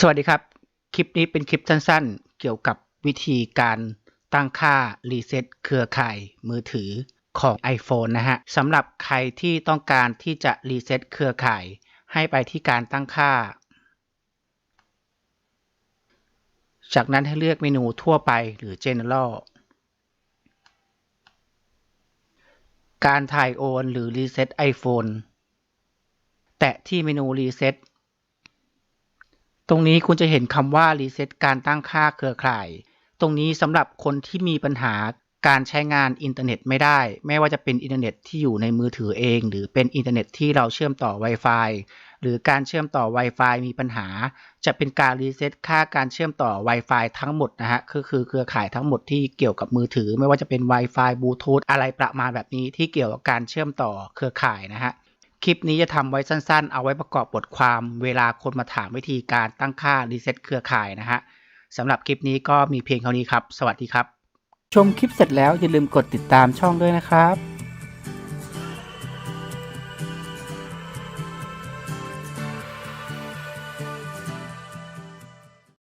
สวัสดีครับ คลิปนี้เป็นคลิปสั้นๆ เกี่ยวกับวิธีการตั้งค่ารีเซ็ตเครือข่ายมือถือของ iPhone นะฮะสำหรับใครที่ต้องการที่จะรีเซ็ตเครือข่าย ให้ไปที่การตั้งค่า จากนั้นให้เลือกเมนูทั่วไปหรือ General การถ่ายโอนหรือรีเซ็ต iPhone แตะที่เมนูรีเซ็ต ตรงนี้คุณจะเห็นคำว่า Reset การตั้งค่าเครือข่าย ตรงนี้สำหรับคนที่มีปัญหาการใช้งานอินเทอร์เน็ตไม่ได้ ไม่ว่าจะเป็นอินเทอร์เน็ตที่อยู่ในมือถือเอง หรือเป็นอินเทอร์เน็ตที่เราเชื่อมต่อ Wi-Fi หรือการเชื่อมต่อ Wi-Fi มีปัญหา จะเป็นการรีเซ็ตค่าการเชื่อมต่อ Wi-Fi ทั้งหมดนะฮะก็คือเครือข่ายทั้งหมดที่เกี่ยวกับมือถือ ไม่ว่าจะเป็น Wi-Fi บลูทูธอะไรประมาณแบบนี้ที่เกี่ยวกับการเชื่อมต่อเครือข่ายนะฮะ คลิปนี้จะทำไว้สั้นๆ เอาไว้ประกอบบทความเวลาคนมาถามวิธีการตั้งค่ารีเซ็ตเครือข่ายนะฮะสำหรับคลิปนี้ก็มีเพียงเท่านี้ครับ สวัสดีครับ ชมคลิปเสร็จแล้วอย่าลืมกดติดตามช่องด้วยนะครับ